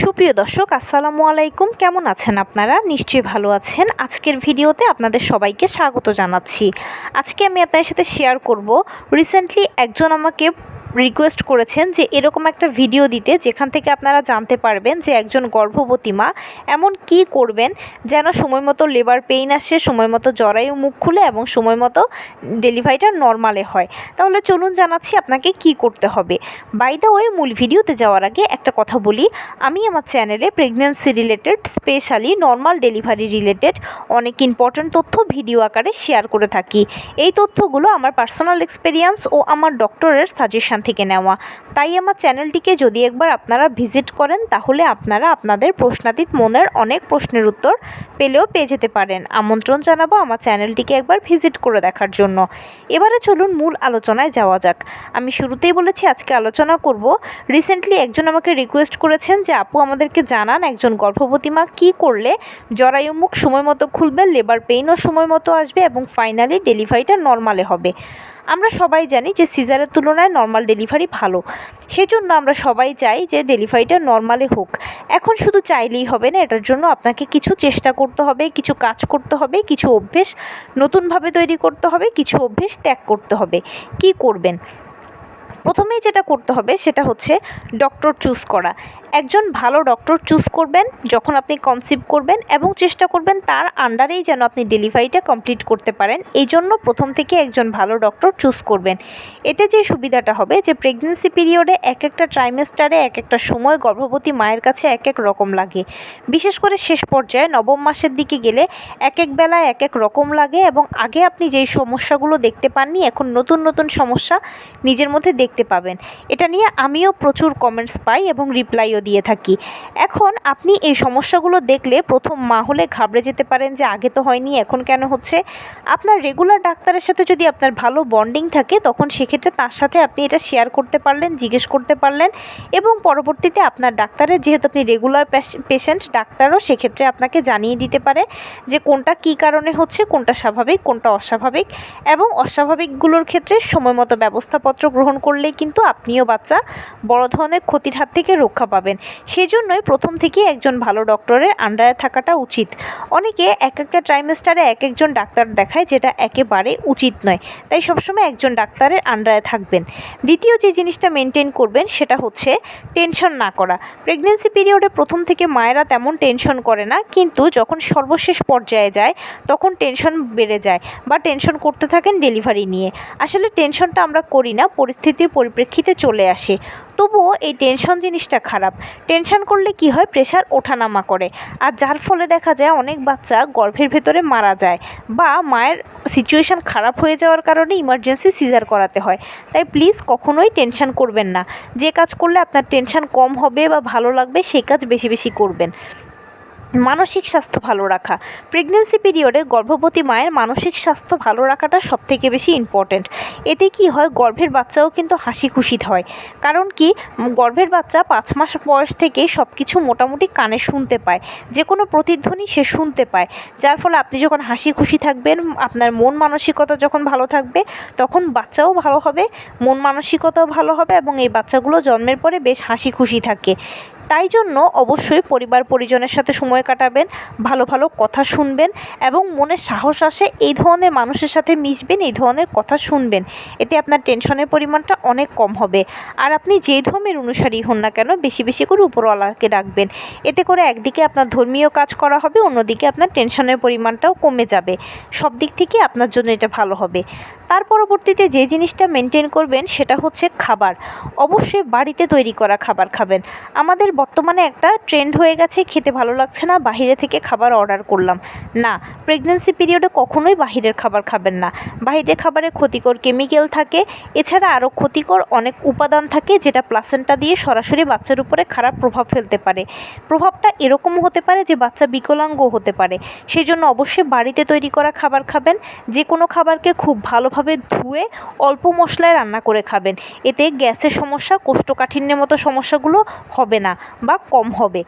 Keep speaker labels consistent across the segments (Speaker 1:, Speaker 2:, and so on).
Speaker 1: সুপ্রিয় দর্শক, আসসালামু আলাইকুম। কেমন আছেন আপনারা? নিশ্চয়ই ভালো আছেন। আজকের ভিডিওতে আপনাদের সবাইকে স্বাগত জানাচ্ছি। আজকে আমি আপনাদের সাথে শেয়ার করব রিসেন্টলি একজন আমাকে রিকোয়েস্ট করেছেন যে এরকম একটা ভিডিও দিতে যেখান থেকে আপনারা জানতে পারবেন যে একজন গর্ভবতী মা এমন কি করবেন যেন সময় মতো লেবার পেইন আসে, সময় মতো জরায়ু মুখ খুলে এবং সময় মতো ডেলিভারিটা নর্মালে হয়। তাহলে চলুন জানাচ্ছি আপনাকে কি করতে হবে। বাই দ্য ওয়ে মূল ভিডিওতে যাওয়ার আগে একটা কথা বলি। আমি আমার চ্যানেলে pregnancy related specially normal delivery related অনেক ইম্পর্ট্যান্ট তথ্য ভিডিও আকারে শেয়ার করে থাকি। এই তথ্যগুলো আমার পার্সোনাল এক্সপেরিয়েন্স ও আমার ডক্টরের সাজেশন থেকে নেওয়া। তাই আমার চ্যানেলটিকে যদি একবার আপনারা ভিজিট করেন, তাহলে আপনারা আপনাদের প্রশ্নাতীত মনের অনেক প্রশ্নের উত্তর পেলেও পেয়ে যেতে পারেন। আমন্ত্রণ জানাব আমার চ্যানেলটিকে একবার ভিজিট করে দেখার জন্য। এবারে চলুন মূল আলোচনায় যাওয়া যাক। আমি শুরুতেই বলেছি, আজকে আলোচনা করব, রিসেন্টলি একজন আমাকে রিকোয়েস্ট করেছেন যে, আপু, আমাদেরকে জানান একজন গর্ভবতী মা কী করলে জরায়ু মুখ সময় মতো খুলবে, লেবার পেইনও সময় মতো আসবে এবং ফাইনালি ডেলিভারিটা নর্মালে হবে। আমরা সবাই জানি যে সিজারের তুলনায় নর্মাল ডেলিভারি ভালো। সেজন্য আমরা সবাই চাই যে ডেলিভারিটা নর্মালে হোক। এখন শুধু চাইলেই হবে না, এটার জন্য আপনাকে কিছু চেষ্টা করতে হবে, কিছু কাজ করতে হবে, কিছু অভ্যেস নতুনভাবে তৈরি করতে হবে, কিছু অভ্যেস ত্যাগ করতে হবে। কি করবেন? প্রথমেই যেটা করতে হবে সেটা হচ্ছে ডক্টর চুজ করা। একজন ভালো ডক্টর চুজ করবেন, যখন আপনি কনসিভ করবেন এবং চেষ্টা করবেন তার আন্ডারেই যেন আপনি ডেলিভারিটা কমপ্লিট করতে পারেন। এই জন্য প্রথম থেকে একজন ভালো ডক্টর চুজ করবেন। এতে যে সুবিধাটা হবে যে প্রেগনেন্সি পিরিয়ডে এক একটা ট্রাইমেস্টারে এক একটা সময় গর্ভবতী মায়ের কাছে এক এক রকম লাগে। বিশেষ করে শেষ পর্যায়ে নবম মাসের দিকে গেলে এক এক বেলায় এক এক রকম লাগে এবং আগে আপনি যেই সমস্যাগুলো দেখতে পাননি, এখন নতুন নতুন সমস্যা নিজের মধ্যে দেখতে পাবেন। এটা নিয়ে আমিও প্রচুর কমেন্টস পাই এবং রিপ্লাইও দিয়ে থাকি। এখন আপনি এই সমস্যাগুলো দেখলে প্রথম মা হলে ঘাবড়ে যেতে পারেন যে আগে তো হয়নি, এখন কেন হচ্ছে? আপনার রেগুলার ডাক্তারের সাথে যদি আপনার ভালো বন্ডিং থাকে, তখন সেক্ষেত্রে তার সাথে আপনি এটা শেয়ার করতে পারলেন, জিজ্ঞেস করতে পারলেন এবং পরবর্তীতে আপনার ডাক্তারের যেহেতু আপনি রেগুলার পেশেন্ট ডাক্তারও সেক্ষেত্রে আপনাকে জানিয়ে দিতে পারে যে কোনটা কী কারণে হচ্ছে, কোনটা স্বাভাবিক, কোনটা অস্বাভাবিক এবং অস্বাভাবিকগুলোর ক্ষেত্রে সময় মতো ব্যবস্থাপত্র গ্রহণ করলেই কিন্তু আপনিও বাচ্চা বড় ধরনের ক্ষতির হাত থেকে রক্ষা পাবেন। সেই জন্যই প্রথম থেকেই একজন ভালো ডক্টরের আন্ডারে থাকাটা উচিত। অনেকে এক একটা ট্রাইমেস্টারে এক একজন ডাক্তার দেখায় যেটা একেবারে উচিত নয়। তাই সবসময় একজন ডাক্তারের আন্ডারে থাকবেন। দ্বিতীয় যে জিনিসটা মেনটেন করবেন সেটা হচ্ছে টেনশন না করা। প্রেগনেন্সি পিরিয়ডে প্রথম থেকে মায়েরা তেমন টেনশন করে না, কিন্তু যখন সর্বশেষ পর্যায়ে যায়, তখন টেনশন বেড়ে যায় বা টেনশন করতে থাকেন ডেলিভারি নিয়ে। আসলে টেনশনটা আমরা করি না, পরিস্থিতির পরিপ্রেক্ষিতে চলে আসে। তবুও এই টেনশন জিনিসটা খারাপ। টেনশন করলে কি হয়? প্রেশার ওঠানামা করে। আর যার ফলে দেখা যায় অনেক বাচ্চা গর্ভের ভেতরে মারা যায় বা মায়ের সিচুয়েশান খারাপ হয়ে যাওয়ার কারণে ইমার্জেন্সি সিজার করাতে হয়। তাই প্লিজ কখনোই টেনশন করবেন না। যে কাজ করলে আপনার টেনশন কম হবে বা ভালো লাগবে, সেই কাজ বেশি বেশি করবেন। মানসিক স্বাস্থ্য ভালো রাখা। প্রেগনেন্সি পিরিয়ডে গর্ভবতী মায়ের মানসিক স্বাস্থ্য ভালো রাখাটা সবথেকে বেশি ইম্পর্ট্যান্ট এতে কি হয়, গর্ভের বাচ্চাও কিন্তু হাসি খুশি হয়। কারণ কি, গর্ভের বাচ্চা পাঁচ মাস বয়স থেকেই সব কিছু মোটামুটি কানে শুনতে পায়। যে কোনো প্রতিধ্বনি সে শুনতে পায়। যার ফলে আপনি যখন হাসি খুশি থাকবেন, আপনার মন মানসিকতা যখন ভালো থাকবে, তখন বাচ্চাও ভালো হবে, মন মানসিকতাও ভালো হবে এবং এই বাচ্চাগুলো জন্মের পরে বেশ হাসি খুশি থাকে। তাই জন্য অবশ্যই পরিবার পরিজনের সাথে সময় কাটাবেন, ভালো ভালো কথা শুনবেন এবং মনে সাহস আসে এই ধরনের মানুষের সাথে মিশবেন, এই ধরনের কথা শুনবেন। এতে আপনার টেনশনের পরিমাণটা অনেক কম হবে। আর আপনি যে ধর্মের অনুসারী হন না কেন, বেশি বেশি করে উপরওয়ালাকে ডাকবেন। এতে করে একদিকে আপনার ধর্মীয় কাজ করা হবে, অন্যদিকে আপনার টেনশনের পরিমাণটাও কমে যাবে। সব দিক থেকে আপনার জন্য এটা ভালো হবে। তার পরবর্তীতে যে জিনিসটা মেনটেন করবেন, সেটা হচ্ছে খাবার। অবশ্যই বাড়িতে তৈরি করা খাবার খাবেন। আমাদের বর্তমানে একটা ট্রেন্ড হয়ে গেছে, খেতে ভালো লাগছে না, বাহিরে থেকে খাবার অর্ডার করলাম। না প্রেগনেন্সি পিরিয়ডে কখনোই বাহিরের খাবার খাবেন না। বাহিরের খাবারে ক্ষতিকর কেমিক্যাল থাকে, এছাড়া আরও ক্ষতিকর অনেক উপাদান থাকে যেটা প্লাসেন্টা দিয়ে সরাসরি বাচ্চার উপরে খারাপ প্রভাব ফেলতে পারে। প্রভাবটা এরকম হতে পারে যে বাচ্চা বিকলাঙ্গ হতে পারে। সেই জন্য অবশ্যই বাড়িতে তৈরি করা খাবার খাবেন যে কোনো খাবারকে খুব ভালোভাবে ধুয়ে অল্প মশলায় রান্না করে খাবেন। এতে গ্যাসের সমস্যা, কোষ্ঠকাঠিন্যের মতো সমস্যাগুলো হবে না। বা কম হবে।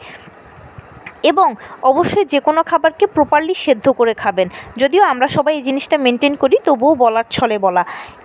Speaker 1: এবং অবশ্যই যে কোনো খাবারকে প্রপারলি সেদ্ধ করে খাবেন। যদিও আমরা সবাই এই জিনিসটা মেনটেন করি, তবুও বলার ছলে বলা।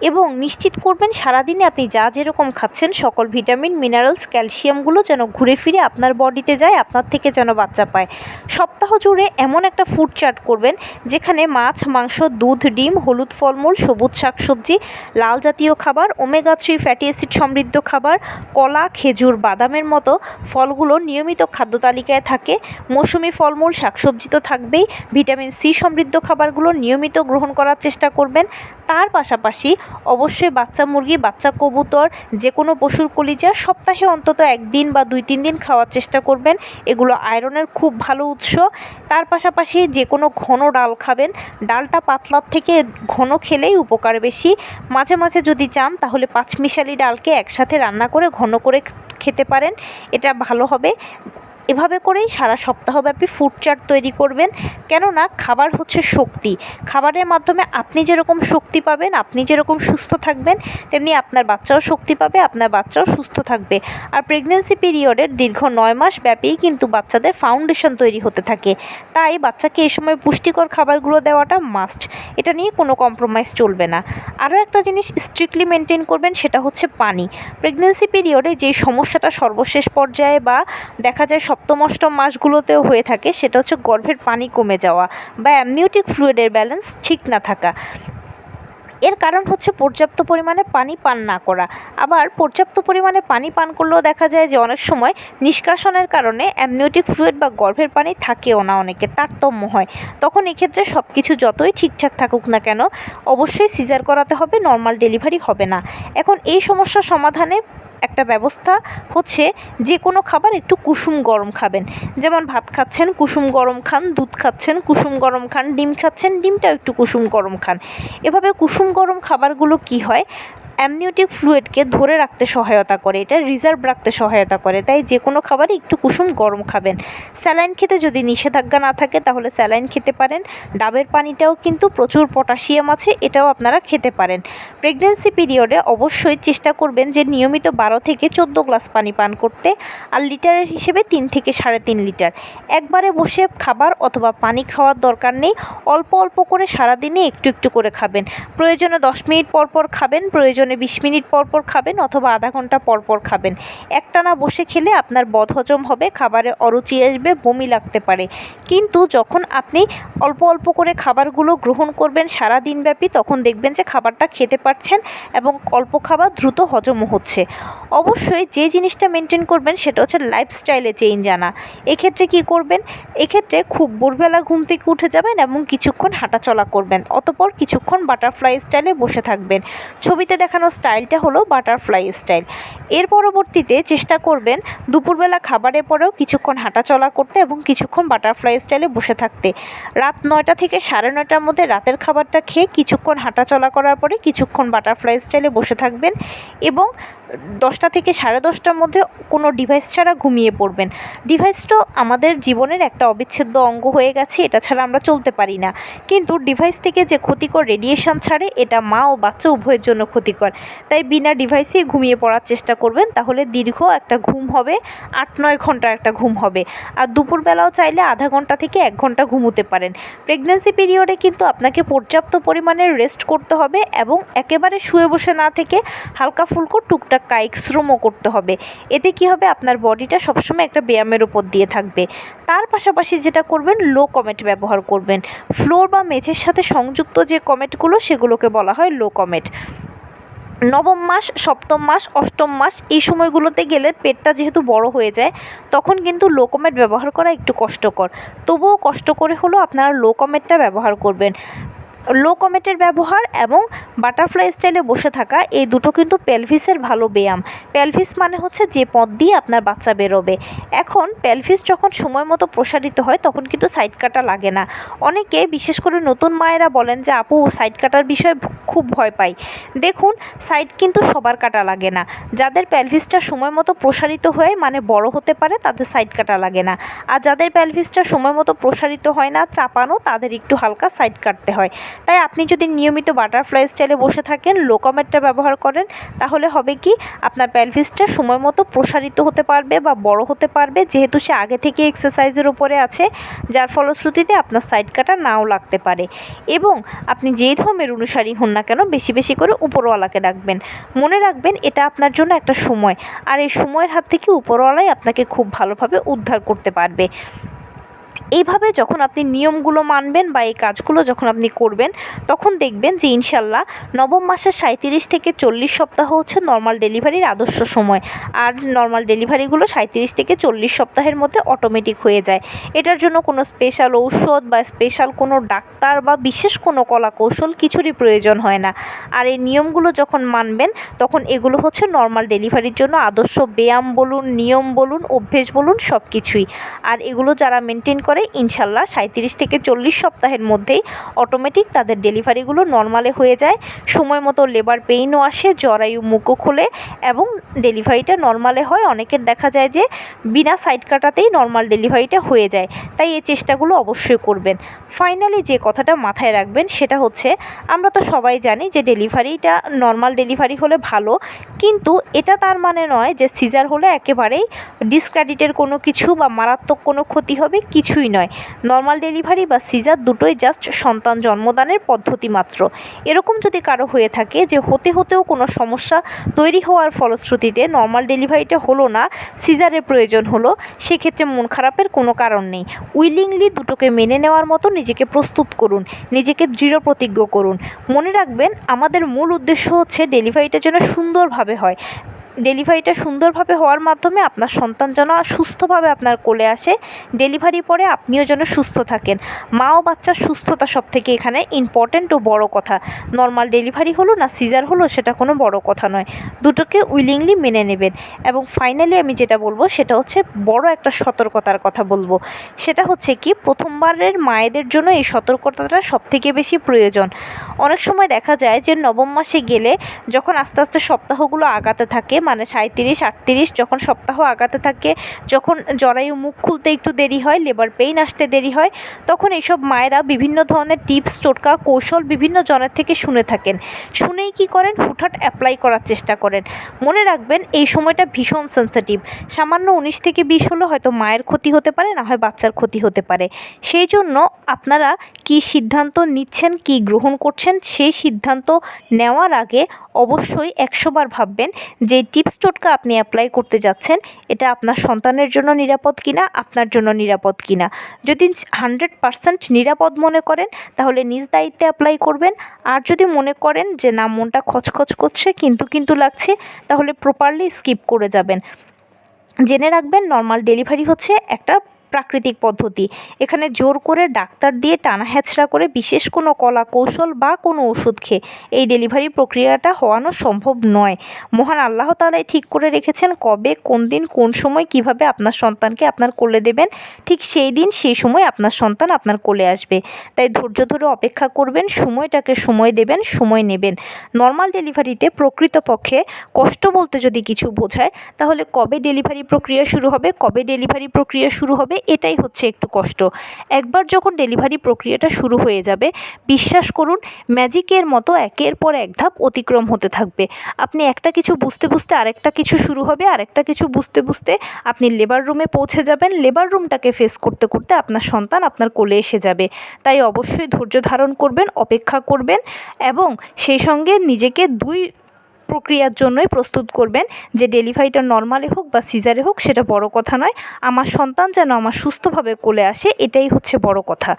Speaker 1: এবং নিশ্চিত করবেন, সারাদিনে আপনি যা যেরকম খাচ্ছেন, সকল ভিটামিন মিনারেলস ক্যালসিয়ামগুলো যেন ঘুরে ফিরে আপনার বডিতে যায়, আপনার থেকে যেন বাচ্চা পায়। সপ্তাহ জুড়ে এমন একটা ফুড চার্ট করবেন, যেখানে মাছ, মাংস, দুধ, ডিম, হলুদ ফলমূল, সবুজ শাকসবজি, লাল জাতীয় খাবার ওমেগা থ্রি ফ্যাটি অ্যাসিড সমৃদ্ধ খাবার, কলা, খেজুর, বাদামের মতো ফলগুলো নিয়মিত খাদ্য তালিকায় থাকে। মৌসুমি ফলমূল, শাকসবজি তো থাকবেই। ভিটামিন সি সমৃদ্ধ খাবারগুলো নিয়মিত গ্রহণ করার চেষ্টা করবেন। তার পাশাপাশি অবশ্যই বাচ্চা মুরগি, বাচ্চা কবুতর যে কোনো পশুর কলিজা সপ্তাহে অন্তত একদিন বা দুই, তিন দিন খাওয়ার চেষ্টা করবেন। এগুলো আয়রনের খুব ভালো উৎস। তার পাশাপাশি যে কোনো ঘন ডাল খাবেন। ডালটা পাতলার থেকে ঘন খেলেই উপকার বেশি। মাঝে মাঝে যদি চান, তাহলে পাঁচমিশালি ডালকে একসাথে রান্না করে ঘন করে খেতে পারেন। এটা ভালো হবে। এভাবে করেই সারা সপ্তাহব্যাপী ফুড চার্ট তৈরি করবেন। কেননা খাবার হচ্ছে শক্তি। খাবারের মাধ্যমে আপনি যেরকম শক্তি পাবেন, আপনি যেরকম সুস্থ থাকবেন, তেমনি আপনার বাচ্চাও শক্তি পাবে, আপনার বাচ্চাও সুস্থ থাকবে। আর প্রেগনেন্সি পিরিয়ডের দীর্ঘ নয় মাস ব্যাপী কিন্তু বাচ্চাদের ফাউন্ডেশন তৈরি হতে থাকে। তাই বাচ্চাকে এই সময় পুষ্টিকর খাবারগুলো দেওয়াটা মাস্ট এটা নিয়ে কোনো কম্প্রোমাইজ চলবে না। আরও একটা জিনিস স্ট্রিক্টলি মেনটেন করবেন, সেটা হচ্ছে পানি। প্রেগনেন্সি পিরিয়ডে যেই সমস্যাটা সর্বশেষ পর্যায়ে বা দেখা যায় সপ্তম অষ্টম মাসগুলোতেও হয়ে থাকে, সেটা হচ্ছে গর্ভের পানি কমে যাওয়া বা অ্যামনিউটিক ফ্লুইডের ব্যালেন্স ঠিক না থাকা। এর কারণ হচ্ছে পর্যাপ্ত পরিমাণে পানি পান না করা। আবার পর্যাপ্ত পরিমাণে পানি পান করলেও দেখা যায় যে অনেক সময় নিষ্কাশনের কারণে অ্যামনিওটিক ফ্লুইড বা গর্ভের পানি থাকেও না অনেকে, তারতম্য হয়। তখন এক্ষেত্রে সব কিছু যতই ঠিকঠাক থাকুক না কেন, অবশ্যই সিজার করাতে হবে নর্মাল ডেলিভারি হবে না। এখন এই সমস্যার সমাধানে একটা ব্যবস্থা হচ্ছে যে কোনো খাবার একটু কুসুম গরম খাবেন। যেমন ভাত খাচ্ছেন, কুসুম গরম খান, দুধ খাচ্ছেন, কুসুম গরম খান, ডিম খাচ্ছেন, ডিমটাও একটু কুসুম গরম খান। এভাবে কুসুম গরম খাবারগুলো কি হয়? অ্যামনিওটিক ফ্লুইডকে ধরে রাখতে সহায়তা করে, এটা রিজার্ভ রাখতে সহায়তা করে। তাই যে কোনো খাবারই একটু কুসুম গরম খাবেন। স্যালাইন খেতে যদি নিষেধাজ্ঞা না থাকে, তাহলে স্যালাইন খেতে পারেন। ডাবের পানিটাও কিন্তু প্রচুর পটাশিয়াম আছে, এটাও আপনারা খেতে পারেন। প্রেগনেন্সি পিরিয়ডে অবশ্যই চেষ্টা করবেন যে নিয়মিত বারো থেকে চোদ্দ গ্লাস পানি পান করতে, আর লিটারের হিসেবে তিন থেকে সাড়ে তিন লিটার। একবারে বসে খাবার অথবা পানি খাওয়ার দরকার নেই, অল্প অল্প করে সারাদিনে একটু একটু করে খাবেন। প্রয়োজনে দশ মিনিট পর পর খাবেন প্রয়োজনে বিশ মিনিট পর পর খাবেন অথবা আধা ঘণ্টা পরপর পর খাবেন। একটানা বসে খেলে আপনার বদহজম হবে, খাবারে অরুচি আসবে, বমি লাগতে পারে। কিন্তু যখন আপনি অল্প অল্প করে খাবারগুলো গ্রহণ করবেন সারা দিনব্যাপী, তখন দেখবেন যে খাবারটা খেতে পারছেন এবং অল্প খাবার দ্রুত হজমও হচ্ছে। অবশ্যই যে জিনিসটা মেনটেন করবেন সেটা হচ্ছে লাইফস্টাইলে চেঞ্জ আনা। এক্ষেত্রে কি করবেন? এক্ষেত্রে খুব ভোরবেলা ঘুম থেকে উঠে যাবেন এবং কিছুক্ষণ হাঁটাচলা করবেন। অতপর কিছুক্ষণ বাটারফ্লাই স্টাইলে বসে থাকবেন। ছবিতে দেখানো স্টাইলটা হলো বাটারফ্লাই স্টাইল। এর পরবর্তীতে চেষ্টা করবেন দুপুরবেলা খাবারের পরেও কিছুক্ষণ হাঁটাচলা করতে এবং কিছুক্ষণ বাটারফ্লাই স্টাইলে বসে থাকতে। রাত নয়টা থেকে সাড়ে নয়টার মধ্যে রাতের খাবারটা খেয়ে কিছুক্ষণ হাঁটাচলা করার পরে কিছুক্ষণ বাটারফ্লাই স্টাইলে বসে থাকবেন এবং দশটা থেকে সাড়ে দশটার মধ্যে কোনো ডিভাইস ছাড়া ঘুমিয়ে পড়বেন। ডিভাইস তো আমাদের জীবনের একটা অবিচ্ছেদ্য অঙ্গ হয়ে গেছে, এটা ছাড়া আমরা চলতে পারি না। কিন্তু ডিভাইস থেকে যে ক্ষতিকর রেডিয়েশন ছাড়ে, এটা মা ও বাচ্চা উভয়ের জন্য ক্ষতিকর। তাই বিনা ডিভাইসেই ঘুমিয়ে পড়ার চেষ্টা করবেন, তাহলে দীর্ঘ একটা ঘুম হবে, আট নয় ঘণ্টার একটা ঘুম হবে। আর দুপুরবেলাও চাইলে আধা ঘণ্টা থেকে এক ঘণ্টা ঘুমোতে পারেন। প্রেগনেন্সি পিরিয়ডে কিন্তু আপনাকে পর্যাপ্ত পরিমাণে রেস্ট করতে হবে এবং একেবারে শুয়ে বসে না থেকে হালকা ফুলকো টুকটাক কায়িক শ্রমও করতে হবে। এতে কি হবে? আপনার বডিটা সবসময় একটা ব্যায়ামের উপর দিয়ে থাকবে। তার পাশাপাশি যেটা করবেন লো কমেট ব্যবহার করবেন। ফ্লোর বা মেঝের সাথে সংযুক্ত যে কমেটগুলো সেগুলোকে বলা হয় লো কমেট নবম মাস, সপ্তম মাস, অষ্টম মাস, এই সময়গুলোতে গেলে পেটটা যেহেতু বড় হয়ে যায়, তখন কিন্তু লো কমেট ব্যবহার করা একটু কষ্টকর। তবুও কষ্ট করে হলেও আপনারা লো কমেটটা ব্যবহার করবেন। লো কমেটের ব্যবহার এবং বাটারফ্লাই স্টাইলে বসে থাকা এই দুটো কিন্তু পেলভিসের ভালো ব্যায়াম। পেলভিস মানে হচ্ছে যে পথ দিয়ে আপনার বাচ্চা বেরোবে। এখন পেলভিস যখন সময় মতো প্রসারিত হয়, তখন কিন্তু সাইড কাটা লাগে না। অনেকে, বিশেষ করে নতুন মায়েরা বলেন যে, আপু সাইড কাটার বিষয়ে খুব ভয় পাই। দেখুন সাইড কিন্তু সবার কাটা লাগে না। যাদের পেলভিসটা সময় মতো প্রসারিত হয়ে মানে বড় হতে পারে, তাদের সাইড কাটা লাগে না। আর যাদের পেলভিসটা সময় মতো প্রসারিত হয় না, চাপানো, তাদের একটু হালকা সাইড কাটতে হয়। তাই আপনি যদি নিয়মিত বাটারফ্লাই স্টাইলে বসে থাকেন লোকমেটটা ব্যবহার করেন, তাহলে হবে কি আপনার প্যালভিসটা সময় মতো প্রসারিত হতে পারবে বা বড় হতে পারবে। যেহেতু সে আগে থেকে এক্সারসাইজের উপরে আছে, যার ফলশ্রুতিতে আপনার সাইড কাটা নাও লাগতে পারে। এবং আপনি যেই ধর্মের অনুসারী হন না কেন, বেশি বেশি করে উপরওয়ালাকে ডাকবেন। মনে রাখবেন, এটা আপনার জন্য একটা সময়। আর এই সময়ের হাত থেকে উপরওয়ালাই আপনাকে খুব ভালোভাবে উদ্ধার করতে পারবে। এইভাবে যখন আপনি নিয়মগুলো মানবেন বা এই কাজগুলো যখন আপনি করবেন, তখন দেখবেন যে ইনশাল্লাহ নবম মাসের সাঁত্রিশ থেকে চল্লিশ সপ্তাহ হচ্ছে নর্মাল ডেলিভারির আদর্শ সময়। আর নর্মাল ডেলিভারিগুলো সাঁত্রিশ থেকে চল্লিশ সপ্তাহের মধ্যে অটোমেটিক হয়ে যায়। এটার জন্য কোনো স্পেশাল ঔষধ বা স্পেশাল কোনো ডাক্তার বা বিশেষ কোনো কলা কৌশল কিছুরই প্রয়োজন হয় না। আর এই নিয়মগুলো যখন মানবেন, তখন এগুলো হচ্ছে নর্মাল ডেলিভারির জন্য আদর্শ ব্যায়াম বলুন, নিয়ম বলুন, অভ্যেস বলুন সব কিছুই আর এগুলো যারা মেনটেন করে ইনশাল্লাহ সাঁত্রিশ থেকে চল্লিশ সপ্তাহের মধ্যেই অটোমেটিক তাদের ডেলিভারিগুলো নর্মালে হয়ে যায়। সময় মতো লেবার পেইনও আসে, জরায়ু মুখও খোলে এবং ডেলিভারিটা নর্মালে হয়। অনেকের দেখা যায় যে বিনা সাইড কাটাতেই নর্মাল ডেলিভারিটা হয়ে যায়। তাই এই চেষ্টাগুলো অবশ্যই করবেন। ফাইনালি যে কথাটা মাথায় রাখবেন সেটা হচ্ছে, আমরা তো সবাই জানি যে ডেলিভারিটা নর্মাল ডেলিভারি হলে ভালো। কিন্তু এটা তার মানে নয় যে সিজার হলে একেবারেই ডিসক্রেডিটের কোনো কিছু বা মারাত্মক কোনো ক্ষতি হবে কিছুই নয়। নর্মাল ডেলিভারি বা সিজার দুটোই জাস্ট সন্তান জন্মদানের পদ্ধতি মাত্র। এরকম যদি কারও হয়ে থাকে যে হতে হতেও কোনো সমস্যা তৈরি হওয়ার ফলশ্রুতিতে নর্মাল ডেলিভারিটা হলো না, সিজারের প্রয়োজন হলো, সেক্ষেত্রে মন খারাপের কোনো কারণ নেই। উইলিংলি দুটোকে মেনে নেওয়ার মতো নিজেকে প্রস্তুত করুন, নিজেকে দৃঢ় প্রতিজ্ঞ করুন। মনে রাখবেন, আমাদের মূল উদ্দেশ্য হচ্ছে ডেলিভারিটা যেন সুন্দরভাবে হয়। ডেলিভারিটা সুন্দরভাবে হওয়ার মাধ্যমে আপনার সন্তান যেন সুস্থভাবে আপনার কোলে আসে, ডেলিভারি পরে আপনিও যেন সুস্থ থাকেন। মা ও বাচ্চার সুস্থতা সব থেকে এখানে ইম্পর্ট্যান্ট ও বড় কথা। নর্মাল ডেলিভারি হলো না সিজার হলো, সেটা কোনো বড় কথা নয়। দুটোকে উইলিংলি মেনে নেবেন। এবং ফাইনালি আমি যেটা বলব, সেটা হচ্ছে বড় একটা সতর্কতার কথা বলব। সেটা হচ্ছে কি, প্রথমবারের মায়েদের জন্য এই সতর্কতাটা সব থেকে বেশি প্রয়োজন। অনেক সময় দেখা যায় যে নবম মাসে গেলে যখন আস্তে আস্তে সপ্তাহগুলো আগাতে থাকে মানে সাঁত্রিশ আটত্রিশ যখন সপ্তাহ আগাতে থাকে, যখন জরায়ু মুখ খুলতে একটু দেরি হয়, লেবার পেইন আসতে দেরি হয়, তখন এইসব মায়েরা বিভিন্ন ধরনের টিপস, টোটকা, কৌশল বিভিন্ন জনের থেকে শুনে থাকেন। শুনেই কি করেন? হুটহাট অ্যাপ্লাই করার চেষ্টা করেন। মনে রাখবেন, এই সময়টা ভীষণ সেন্সিটিভ সামান্য উনিশ থেকে বিশ হলো হয়তো মায়ের ক্ষতি হতে পারে, না হয় বাচ্চার ক্ষতি হতে পারে। সেই জন্য আপনারা কি সিদ্ধান্ত নিচ্ছেন, কি গ্রহণ করছেন, সেই সিদ্ধান্ত নেওয়ার আগে অবশ্যই একশোবার ভাববেন যে টিপস টোটকা আপনি অ্যাপ্লাই করতে যাচ্ছেন, এটা আপনার সন্তানের জন্য নিরাপদ কিনা, আপনার জন্য নিরাপদ কিনা। যদি হান্ড্রেড পারসেন্ট নিরাপদ মনে করেন, তাহলে নিজ দায়িত্বে অ্যাপ্লাই করবেন। আর যদি মনে করেন যে, না, মনটা খচখচ করছে, কিন্তু কিন্তু লাগছে, তাহলে প্রপারলি স্কিপ করে যাবেন। জেনে রাখবেন নর্মাল ডেলিভারি হচ্ছে একটা প্রাকৃতিক পদ্ধতি। এখানে জোর করে ডাক্তার দিয়ে টানা হ্যাচড়া করে বিশেষ কোনো কলা কৌশল বা কোনো ওষুধ খেয়ে এই ডেলিভারি প্রক্রিয়াটা হওয়ানো সম্ভব নয়। মহান আল্লাহ তালাই ঠিক করে রেখেছেন কবে, কোন দিন, কোন সময় কীভাবে আপনার সন্তানকে আপনার কোলে দেবেন, ঠিক সেই দিন, সেই সময় আপনার সন্তান আপনার কোলে আসবে। তাই ধৈর্য ধরে অপেক্ষা করবেন, সময়টাকে সময় দেবেন, সময় নেবেন। নর্মাল ডেলিভারিতে প্রকৃতপক্ষে কষ্ট বলতে যদি কিছু বোঝায়, তাহলে কবে ডেলিভারি প্রক্রিয়া শুরু হবে, কবে ডেলিভারি প্রক্রিয়া শুরু হবে এটাই হচ্ছে একটু কষ্ট। একবার যখন ডেলিভারি প্রক্রিয়াটা শুরু হয়ে যাবে, বিশ্বাস করুন ম্যাজিকের মতো একের পর এক ধাপ অতিক্রম হতে থাকবে। আপনি একটা কিছু বুঝতে বুঝতে আরেকটা কিছু শুরু হবে, আরেকটা কিছু বুঝতে বুঝতে আপনি লেবার রুমে পৌঁছে যাবেন। লেবার রুমটাকে ফেস করতে করতে আপনার সন্তান আপনার কোলে এসে যাবে। তাই অবশ্যই ধৈর্য ধারণ করবেন, অপেক্ষা করবেন এবং সেই সঙ্গে নিজেকে দুই প্রক্রিয়ার জন্যই প্রস্তুত করবেন যে ডেলিভারিটা নর্মালে হোক বা সিজারে হোক সেটা বড় কথা নয়। আমার সন্তান যেন আমার সুস্থভাবে কোলে আসে, এটাই হচ্ছে বড় কথা।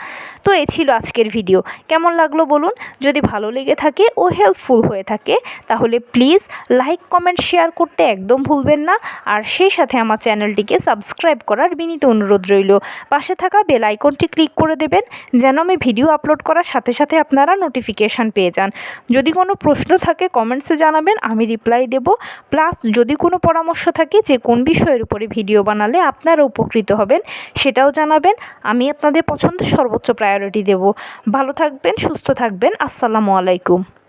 Speaker 1: তো এ ছিল আজকের ভিডিও। কেমন লাগল বলুন? যদি ভালো লেগে থাকে ও হেল্পফুল হয়ে থাকে, তাহলে প্লিজ লাইক কমেন্ট শেয়ার করতে একদম ভুলবেন না। আর সেই সাথে আমার চ্যানেলটিকে সাবস্ক্রাইব করার বিনীত অনুরোধ রইল। পাশে থাকা বেল আইকনটি ক্লিক করে দেবেন, যেন আমি ভিডিও আপলোড করার সাথে সাথে আপনারা নোটিফিকেশান পেয়ে যান। যদি কোনো প্রশ্ন থাকে কমেন্টসে জানাবেন আমি রিপ্লাই দেব। প্লাস যদি কোনো পরামর্শ থাকে যে কোন বিষয়ের উপরে ভিডিও বানালে আপনারা উপকৃত হবেন, সেটাও জানাবেন। আমি আপনাদের পছন্দ সর্বোচ্চ প্রায়োরিটি দেব। ভালো থাকবেন, সুস্থ থাকবেন। আসসালামু আলাইকুম।